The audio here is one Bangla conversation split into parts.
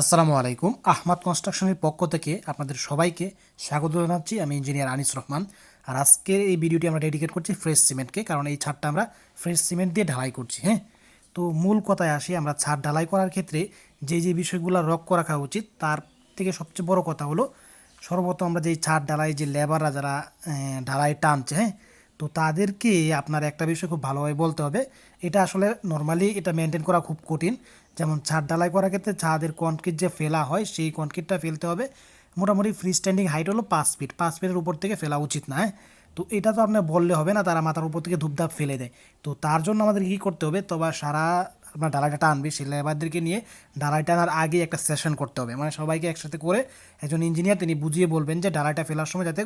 আসসালামু আলাইকুম। আহমাদ কনস্ট্রাকশনের পক্ষ থেকে আপনাদের সবাইকে স্বাগত জানাচ্ছি। আমি ইঞ্জিনিয়ার আনিস রহমান। আর আজকের এই ভিডিওটি আমরা ডেডিকেট করছি ফ্রেশ সিমেন্টকে, কারণ এই ছাদটা আমরা ফ্রেশ সিমেন্ট দিয়ে ঢালাই করছি হ্যাঁ? তো মূল কথায় আসি, আমরা ছাদ ঢালাই করার ক্ষেত্রে যে যে বিষয়গুলো লক্ষ্য রাখা উচিত, তার থেকে সবচেয়ে বড় কথা হলো, সর্বপ্রথম আমরা যেই ছাদ ঢালাই, যে লেবাররা যারা ঢালাই টানছে হ্যাঁ? তো তাদেরকে আপনার একটা বিষয় খুব ভালোভাবে বলতে হবে। এটা আসলে নর্মালি এটা মেনটেন করা খুব কঠিন। যেমন ছাদ ঢালাই করার ক্ষেত্রে ছাদের কনক্রিট যে ফেলা হয়, সেই কনক্রিটটা ফেলতে হবে। মোটামুটি ফ্রি স্ট্যান্ডিং হাইট হলো পাঁচ ফিট পাঁচ ফিটের উপর থেকে ফেলা উচিত না হ্যাঁ? তো এটা তো আপনার বললে হবে না, তারা মাথার উপর থেকে ধূপধাপ ফেলে দেয়। তো তার জন্য আমাদের কী করতে হবে? তো বা সারা আপনার ডালাইটা টানবে সেই লেবারদেরকে নিয়ে ডালাই টানার আগে একটা সেশন করতে হবে। মানে সবাইকে একসাথে করে একজন ইঞ্জিনিয়ার তিনি বুঝিয়ে বলবেন যে ডালাইটা ফেলার সময় যাতে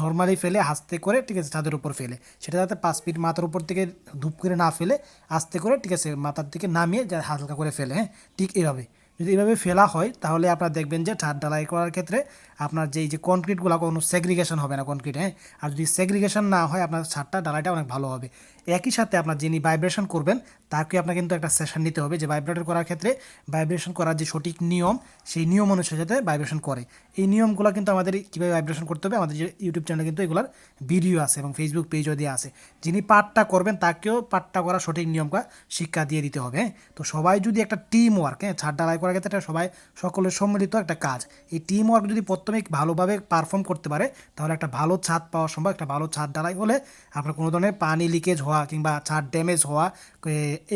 নর্মালি ফেলে, আস্তে করে, ঠিক আছে, ছাদের উপর ফেলে। সেটা যাতে পাঁচ ফিট মাথার উপর থেকে ধূপ করে না ফেলে, আস্তে করে, ঠিক আছে, মাথার থেকে নামিয়ে যা হালকা করে ফেলে হ্যাঁ ঠিক এইভাবে যদি এভাবে ফেলা হয়, তাহলে আপনারা দেখবেন যে ছাদ ঢালাই করার ক্ষেত্রে আপনার যেই যে কনক্রিটগুলো কোনো সেগ্রিগেশন হবে না কনক্রিট হ্যাঁ? আর যদি সেগ্রিগেশন না হয়, আপনার ছাদটা ঢালাইটা অনেক ভালো হবে। একই সাথে আপনার যিনি ভাইব্রেশন করবেন, তাকে আপনার কিন্তু একটা সেশন নিতে হবে যে ভাইব্রেটর করার ক্ষেত্রে ভাইব্রেশন করার যে সঠিক নিয়ম, সেই নিয়ম অনুসারে যাতে ভাইব্রেশন করে। এই নিয়মগুলো কিন্তু আমাদের কীভাবে ভাইব্রেশন করতে হবে, আমাদের যে ইউটিউব চ্যানেলে কিন্তু এগুলোর ভিডিও আছে এবং ফেসবুক পেজও দিয়ে আছে। যিনি পাঠটা করবেন, তাকেও পাঠটা করার সঠিক নিয়মটা শিক্ষা দিয়ে দিতে হবে হ্যাঁ? তো সবাই যদি একটা টিম ওয়ার্ক হ্যাঁ ছাদ ঢালাই করার ক্ষেত্রে এটা সবাই সকলের সম্মিলিত একটা কাজ। এই টিম ওয়ার্ক যদি প্রথমে ভালোভাবে পারফর্ম করতে পারে, তাহলে একটা ভালো ছাদ পাওয়া সম্ভব। একটা ভালো ছাদ ডালাই হলে আপনার কোনো ধরনের পানি লিকেজ হওয়া কিংবা ছাদ ড্যামেজ হওয়া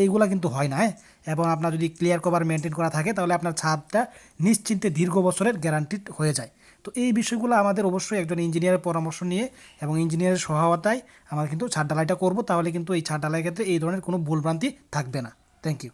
এইগুলো কিন্তু হয় না হ্যাঁ? এবং আপনার যদি ক্লিয়ার কভার মেনটেন করা থাকে, তাহলে আপনার ছাদটা নিশ্চিন্তে দীর্ঘ বছরের গ্যারান্টি হয়ে যায়। তো এই বিষয়গুলো আমাদের অবশ্যই একজন ইঞ্জিনিয়ারের পরামর্শ নিয়ে এবং ইঞ্জিনিয়ারের সহায়তায় আমরা কিন্তু ছাদ ডালাইটা করব, তাহলে কিন্তু এই ছাদ ডালাইয়ের ক্ষেত্রে এই ধরনের কোনো ভুলভ্রান্তি থাকবে না। Thank you